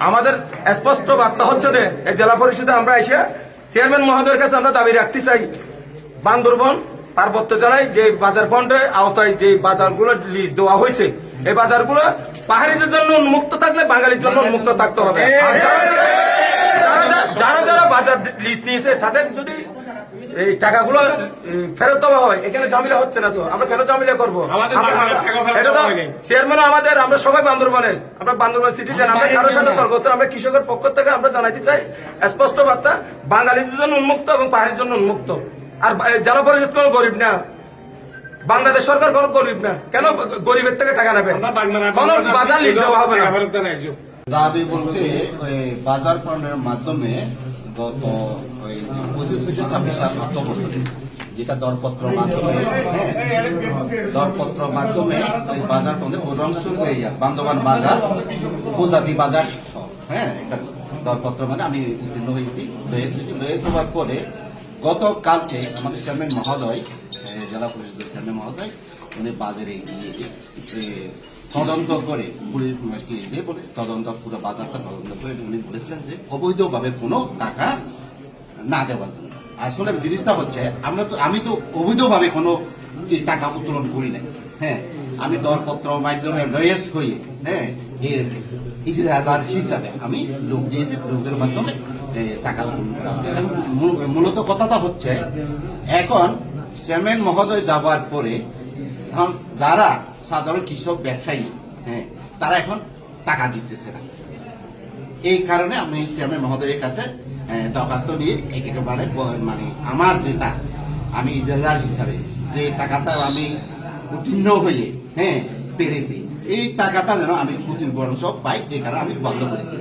আমাদের স্পষ্ট বার্তা হচ্ছে যে এই জেলা পরিষদে আমরা এসে চেয়ারম্যান মহোদয়ের কাছে আমরা দাবি রাখতে চাই। বান্দরবন পার্বত্য জেলায় যে বাজার ফন্ডে আওতায় যে বাজারগুলো লিজ দেওয়া হয়েছে এই বাজারগুলো পাহাড়িদের জন্য উন্মুক্ত থাকলে বাঙালির জন্য উন্মুক্ত থাকতে হবে। যারা- যারা- যারা যারা বাজার লিজ নিয়েছে তাদের যদি এই টাকাগুলো ফেরত দেওয়া হয়। এখানে ঝামেলা হচ্ছে না তো। আমরা কেন ঝামেলা করব। চেয়ারম্যান আমাদের আমরা সবাই বান্দরবানের। আমরা বান্দরবান সিটিজেন আমরা কারোর সাথে তর্ক আমরা কৃষকের পক্ষ থেকে আমরা জানাইতে চাই স্পষ্ট বার্তা বাঙালিদের জন্য উন্মুক্ত এবং পাহাড়ির জন্য উন্মুক্ত। আর জেলা পরিষদ কোনো গরিব না। বাংলাদেশ সরকার কোনো গরিব না। কেন গরিবের থেকে টাকা নেবে? আমরা কোনো বাজার লিজ দেওয়া হবে না। দাবি বলতে ওই বাজার পণ্যের মাধ্যমে গত যেটা দরপত্র মাধ্যমে দরপত্র মাধ্যমে ওই বাজার বাজার, উপজাতি বাজার হ্যাঁ দরপত্র মানে আমি উত্তীর্ণ হয়েছি এসেছি পরে গতকালকে আমাদের চেয়ারম্যান মহোদয় জেলা পরিষদের চেয়ারম্যান মহোদয়, উনি বাজারে গিয়ে তদন্ত করে দিয়ে বলে, তদন্ত পুরো বাজারটা তদন্ত করে উনি বলেছিলেন যে অবৈধভাবে কোনো টাকা না দেওয়ার জন্য। আসলে জিনিসটা হচ্ছে, আমরা তো আমি তো অবৈধভাবে কোনো টাকা উত্তোলন করি নাই। হ্যাঁ? আমি দরপত্র, মাধ্যমে রয়েস হয়ে? হ্যাঁ এর ইজরাদার হিসাবে আমি লোক দিয়েছি, লোকের মাধ্যমে টাকা উত্তোলন করা হচ্ছে। মূলত কথাটা হচ্ছে, এখন চেয়ারম্যান মহোদয় যাবার পরে যারা সাধারণ কৃষক ব্যবসায়ী হ্যাঁ? তারা এখন টাকা দিতেছে না। এই কারণে আমি চেয়ারম্যান মহোদয়ের কাছে দরখাস্ত নিয়ে একেবারে মানে আমার যেটা, আমি ইজারার হিসাবে যে টাকাটা আমি উত্তীর্ণ হয়ে হ্যাঁ পেরেছি, এই টাকাটা যেন আমি ক্ষতিপূরণ সব পাই, এই কারণে আমি বন্ধ করে দিয়েছি।